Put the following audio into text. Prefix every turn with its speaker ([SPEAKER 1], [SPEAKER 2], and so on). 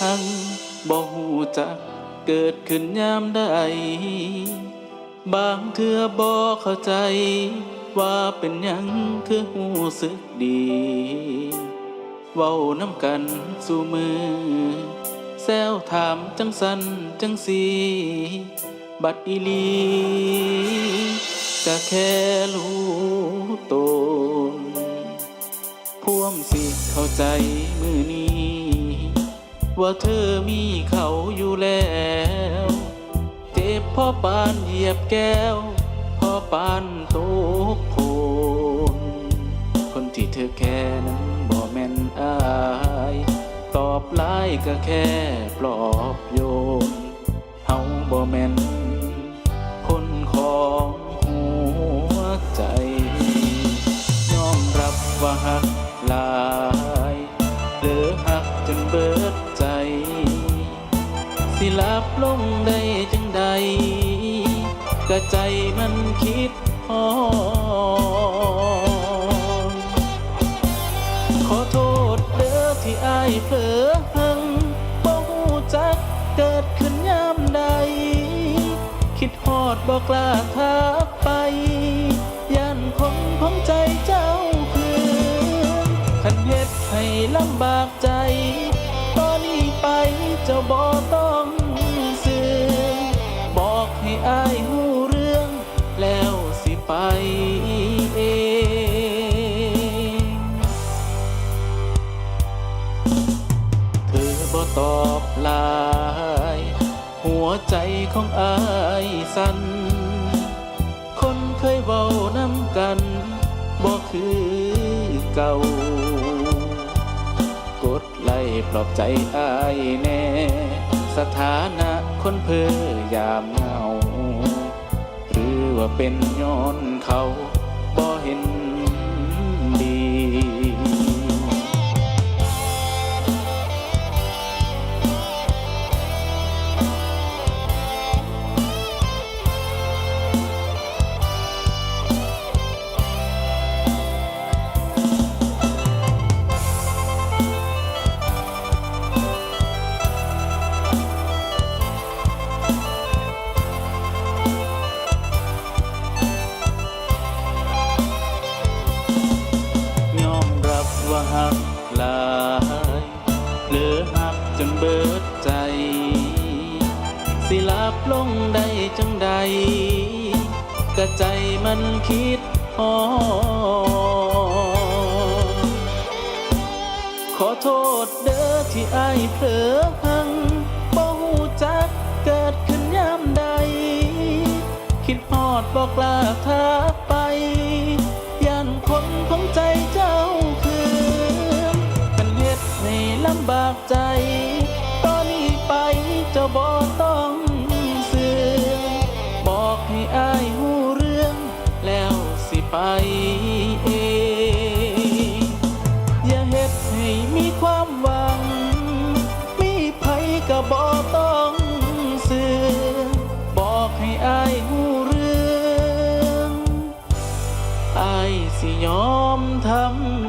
[SPEAKER 1] หังบ่หูจักเกิดขึ้นยามใด บางเทื่อบ่เข้าใจ ว่าเป็นหยังคือหูสึกดี เว้าน้ำกันสู่มือ แซวถามจังสันจังสีบัดอีลีก็แค่รู้ตนพ่ว สิเข้าใจมือนี้ ว่าเธอมีเขาอยู่แล้ว เจ็บพ่อปานเหยียบแก้ว พ่อปานตกโพนคนที่เธอแค่นั้นบ่แม่นอายตอบไลายก็แค่ปลอบโยนเฮาบ่แม่นคนของหัวใจ ยอมรับว่าหัก หลายเด้อหักจนเบิดใจ สิลับลงได้จังใดกะใจมันคิดฮอดขอโทษเด้อที่อายเผลอหังบ่ฮู้จักเกิดขึ้นยามใด คิดฮอดบอกลาทัก ลำบากใจ ตอนนี้ไปเจ้าบ่ต้องซื้อบอกให้อายหูเรื่อง แล้วสิไปเองเธอบ่ตอบลาย หัวใจของอายสั่นคนเคยเว้านำกันบ่คือเก่า กดไล่ปลอบใจอายแน่ สถานะคนเพื่อยามเหงา หรือว่าเป็นย้อนเขาบ่เห็น ว่าหักหลายเหลือหักจนเบิดใจ สิลาบลงได้จังใดกะใจมันคิดฮอดขอโทษเด้อที่อายเผลอหังบ่ฮู้จักเกิดขึ้นยามใด คิดฮอดบอกลาทัก จ ตอนนี้ไปเจ้าบ่ต้องซื้อบอกให้อายหูเรื่อง แล้วสิไปเองอย่าเฮ็ดให้มีความหวัง มีภัยก็บ่ต้องซื้อบอกให้อายหูเรื่องอายสิยอมทำ